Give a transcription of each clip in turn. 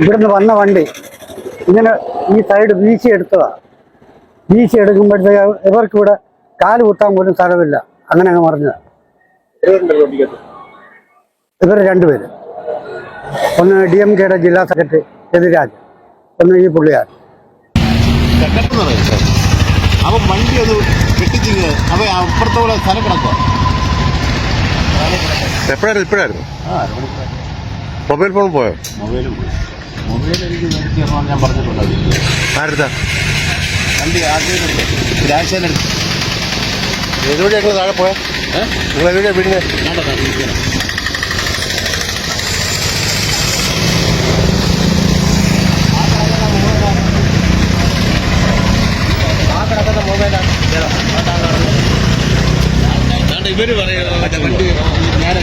ഇവിടുന്ന് വന്ന വണ്ടി ഇങ്ങനെ ഈ സൈഡ് വീശി എടുത്തതാ. വീശി എടുക്കുമ്പോഴത്തേക്ക് ഇവർക്ക് ഇവിടെ കാൽ കുത്താൻ പോലും സ്ഥലമില്ല. അങ്ങനെ അങ്ങ് മറിഞ്ഞത്. ഇവർ രണ്ടുപേര്. ഒന്ന് ഡി എം കെയുടെ ജില്ലാ സെക്രട്ടറി എതിരാജ് ഒന്ന് ഈ പുള്ളിയാർ അപ്പൊ വണ്ടി അത് വെട്ടിച്ചിങ്ങ് അവ അപ്പുറത്തോടെ സ്ഥലം കിടക്കുക എപ്പോഴായിരുന്നു ഇപ്പോഴായിരുന്നു? മൊബൈൽ ഫോൺ പോയോ? മൊബൈലും പോയി. മൊബൈൽ എനിക്ക് മേടിച്ചു ഞാൻ പറഞ്ഞിട്ടുണ്ട് അത്. ആരെടുത്താ വണ്ടി ആദ്യം രാശനെടുത്ത് ഏതുവഴി ഞങ്ങൾ താഴെ പോയോ നിങ്ങൾ ഏതുവഴിയാ വീടിന് ഇവർ പറയുന്നത് വണ്ടി നേരെ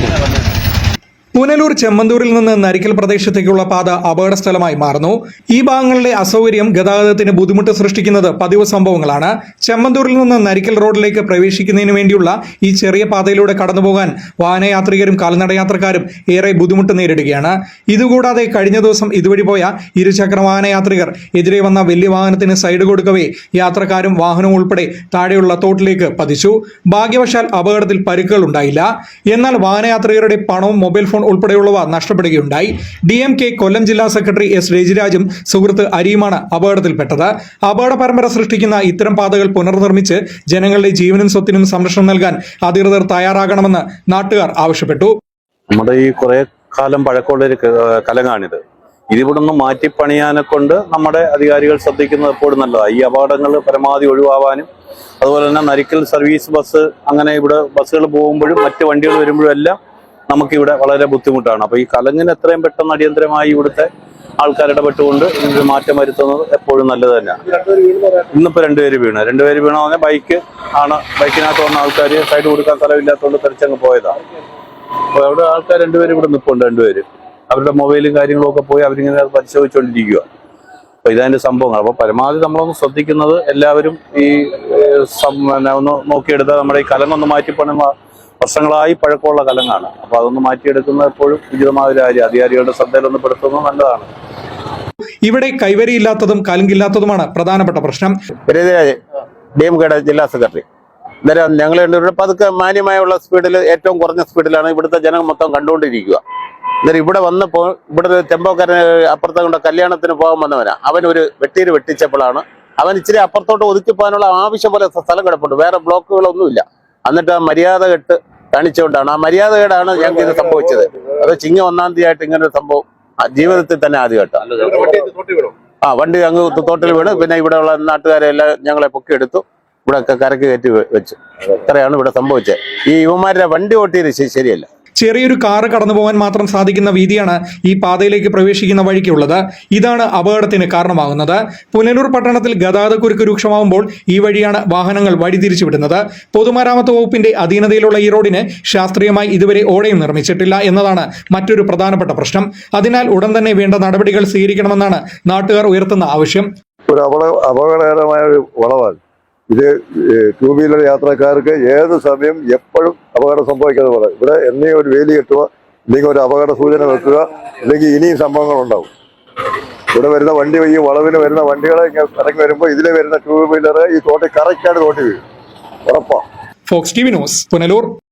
പുനലൂർ ചെമ്മന്തൂരിൽ നിന്ന് നരിക്കൽ പ്രദേശത്തേക്കുള്ള പാത അപകട സ്ഥലമായി മാറുന്നു. ഈ ഭാഗങ്ങളിലെ അസൗകര്യം ഗതാഗതത്തിന് ബുദ്ധിമുട്ട് സൃഷ്ടിക്കുന്നത് പതിവ് സംഭവങ്ങളാണ്. ചെമ്മന്തൂരിൽ നിന്ന് നരിക്കൽ റോഡിലേക്ക് പ്രവേശിക്കുന്നതിന് വേണ്ടിയുള്ള ഈ ചെറിയ പാതയിലൂടെ കടന്നുപോകാൻ വാഹനയാത്രികരും കാൽനടയാത്രക്കാരും ഏറെ ബുദ്ധിമുട്ട് നേരിടുകയാണ്. ഇതുകൂടാതെ കഴിഞ്ഞ ദിവസം ഇതുവഴി പോയ ഇരുചക്ര വാഹനയാത്രികർ എതിരെ വന്ന വലിയ വാഹനത്തിന് സൈഡ് കൊടുക്കവേ യാത്രക്കാരും വാഹനവും ഉൾപ്പെടെ താഴെയുള്ള തോട്ടിലേക്ക് പതിച്ചു. ഭാഗ്യവശാൽ അപകടത്തിൽ പരിക്കുകൾ ഉണ്ടായില്ല. എന്നാൽ വാഹനയാത്രികരുടെ പണവും മൊബൈൽ ഫോൺ ഉൾപ്പെടെയുള്ളവ നഷ്ടപ്പെടുകയുണ്ടായി. ഡി എം കെ കൊല്ലം ജില്ലാ സെക്രട്ടറി എസ് രജിരാജും സുഹൃത്ത് അരിയുമാണ് അപകടത്തിൽപ്പെട്ടത്. അപകട പരമ്പര സൃഷ്ടിക്കുന്ന ഇത്തരം പാതകൾ പുനർനിർമ്മിച്ച് ജനങ്ങളുടെ ജീവനും സ്വത്തിനും സംരക്ഷണം നൽകാൻ അധികൃതർ തയ്യാറാകണമെന്ന് നാട്ടുകാർ ആവശ്യപ്പെട്ടു. നമ്മുടെ ഈ കുറെ കാലം പഴക്കമുള്ള ഒരു കലങ്ങാണിത്. ഇതിവിടെ നിന്ന് മാറ്റിപ്പണിയാനെ കൊണ്ട് നമ്മുടെ അധികാരികൾ ശ്രദ്ധിക്കുന്നത് എപ്പോഴും നല്ലതാണ് ഈ അപകടങ്ങൾ പരമാവധി ഒഴിവാവാനും അതുപോലെ തന്നെ നരിക്കൽ സർവീസ് ബസ് അങ്ങനെ ഇവിടെ ബസ്സുകൾ പോകുമ്പോഴും മറ്റ് വണ്ടികൾ വരുമ്പോഴും എല്ലാം നമുക്കിവിടെ വളരെ ബുദ്ധിമുട്ടാണ്. അപ്പോൾ ഈ കലങ്ങിന് എത്രയും പെട്ടെന്ന് അടിയന്തരമായി ഇവിടുത്തെ ആൾക്കാർ ഇടപെട്ടുകൊണ്ട് ഇതിനൊരു മാറ്റം വരുത്തുന്നത് എപ്പോഴും നല്ലത് തന്നെയാണ്. ഇന്നിപ്പോൾ രണ്ടുപേര് വീണ്. രണ്ടുപേര് വീണ പറഞ്ഞാൽ ബൈക്ക് ആണ്. ബൈക്കിനകത്ത് വന്ന ആൾക്കാർ സൈഡ് കൊടുക്കാൻ സ്ഥലമില്ലാത്തതുകൊണ്ട് തെറിച്ചങ്ങ് പോയതാണ് അപ്പോൾ അവിടെ ആൾക്കാർ രണ്ടുപേരും ഇവിടെ നിൽപ്പുണ്ട് രണ്ടുപേര് അവരുടെ മൊബൈലും കാര്യങ്ങളും ഒക്കെ പോയി അവരിങ്ങനെ അത് പരിശോധിച്ചുകൊണ്ടിരിക്കുക അപ്പൊ ഇതതിന്റെ സംഭവങ്ങൾ അപ്പൊ പരമാവധി നമ്മളൊന്ന് ശ്രദ്ധിക്കുന്നത് എല്ലാവരും ഈ ഒന്ന് നോക്കിയെടുത്താൽ നമ്മുടെ ഈ കലങ്ങൊന്ന് മാറ്റിപ്പണുന്ന വർഷങ്ങളായി പഴക്കമുള്ള കലങ്ങാണ്. അപ്പൊ അതൊന്ന് മാറ്റിയെടുക്കുന്നത് എപ്പോഴും ഉചിതമായ ഒരു കാര്യം. അധികാരികളുടെ ശ്രദ്ധയിലൊന്ന് പെടുത്തുന്നത് നല്ലതാണ്. ഇവിടെ കൈവരിയില്ലാത്തതും കലുങ്കില്ലാത്തതുമാണ് പ്രധാനപ്പെട്ട പ്രശ്നം. രതിരാജ് ഡി എം കെയുടെ ജില്ലാ സെക്രട്ടറി. അന്നേരം ഞങ്ങൾ രണ്ടുപേരും പതുക്കെ മാന്യമായുള്ള സ്പീഡിൽ ഏറ്റവും കുറഞ്ഞ സ്പീഡിലാണ് ഇവിടുത്തെ ജനം മൊത്തം കണ്ടുകൊണ്ടിരിക്കുക. അന്നേരം ഇവിടെ വന്നപ്പോൾ ഇവിടെ ഒരു ടെമ്പോക്കാരൻ അപ്പുറത്തെ കൊണ്ട് കല്യാണത്തിന് പോകാൻ വന്നവനാ. അവൻ ഒരു വെട്ടീര് വെട്ടിച്ചപ്പോഴാണ്. അവൻ ഇച്ചിരി അപ്പുറത്തോട്ട് ഒതുക്കി പോകാനുള്ള ആവശ്യം പോലെ സ്ഥലം കിടപ്പുണ്ട്. വേറെ ബ്ലോക്കുകളൊന്നുമില്ല. എന്നിട്ട് ആ മര്യാദ കെട്ട് കാണിച്ചുകൊണ്ടാണ് ആ മര്യാദകേടാണ് ഞങ്ങൾക്ക് ഇത് സംഭവിച്ചത്. അത് ചിങ്ങ ഒന്നാം തീയതി ആയിട്ട് ഇങ്ങനെ ഒരു സംഭവം ജീവിതത്തിൽ തന്നെ ആദ്യമായിട്ടാണ് ആ വണ്ടി അങ്ങ് തോട്ടിൽ വീണ്. പിന്നെ ഇവിടെയുള്ള നാട്ടുകാരെ എല്ലാം ഞങ്ങളെ പൊക്കിയെടുത്തു. ഇവിടെ ഒക്കെ കരക്ക് കയറ്റി വെച്ചു. ഇത്രയാണ് ഇവിടെ സംഭവിച്ചത്. ഈ യുവമാരുടെ വണ്ടി ഓട്ടിയത് ശരിയല്ല. ചെറിയൊരു കാറ് കടന്നു പോകാൻ മാത്രം സാധിക്കുന്ന വീതിയാണ് ഈ പാതയിലേക്ക് പ്രവേശിക്കുന്ന വഴിക്കുള്ളത്. ഇതാണ് അപകടത്തിന് കാരണമാകുന്നത്. പുനലൂർ പട്ടണത്തിൽ ഗതാഗതക്കുരുക്ക് രൂക്ഷമാകുമ്പോൾ ഈ വഴിയാണ് വാഹനങ്ങൾ വഴിതിരിച്ചുവിടുന്നത്. പൊതുമരാമത്ത് വകുപ്പിന്റെ അധീനതയിലുള്ള ഈ റോഡിന് ശാസ്ത്രീയമായി ഇതുവരെ ഓടയും നിർമ്മിച്ചിട്ടില്ല എന്നതാണ് മറ്റൊരു പ്രധാനപ്പെട്ട പ്രശ്നം. അതിനാൽ ഉടൻ തന്നെ വേണ്ട നടപടികൾ സ്വീകരിക്കണമെന്നാണ് നാട്ടുകാർ ഉയർത്തുന്ന ആവശ്യം. ഒരു അപകട അപകടകരമായ ഒരു വളവാണ്. ഇത് ടൂ വീലർ യാത്രക്കാർക്ക് ഏത് സമയം എപ്പോഴും അപകടം സംഭവിക്കാതെ പോലെ ഇവിടെ എന്നീ ഒരു വേലി കെട്ടുക ഇല്ലെങ്കിൽ ഒരു അപകട സൂചന വെക്കുക അല്ലെങ്കിൽ ഇനിയും സംഭവങ്ങൾ ഉണ്ടാവും ഇവിടെ വരുന്ന വണ്ടി ഈ വളവിന് വരുന്ന വണ്ടികളെ ഇറങ്ങി വരുമ്പോൾ ഇതിലെ വരുന്ന ടൂ വീലർ ഈ തോട്ടി കറക്റ്റായിട്ട് തോട്ടി വീഴും. ഉറപ്പാണ് Fox T V news Punalur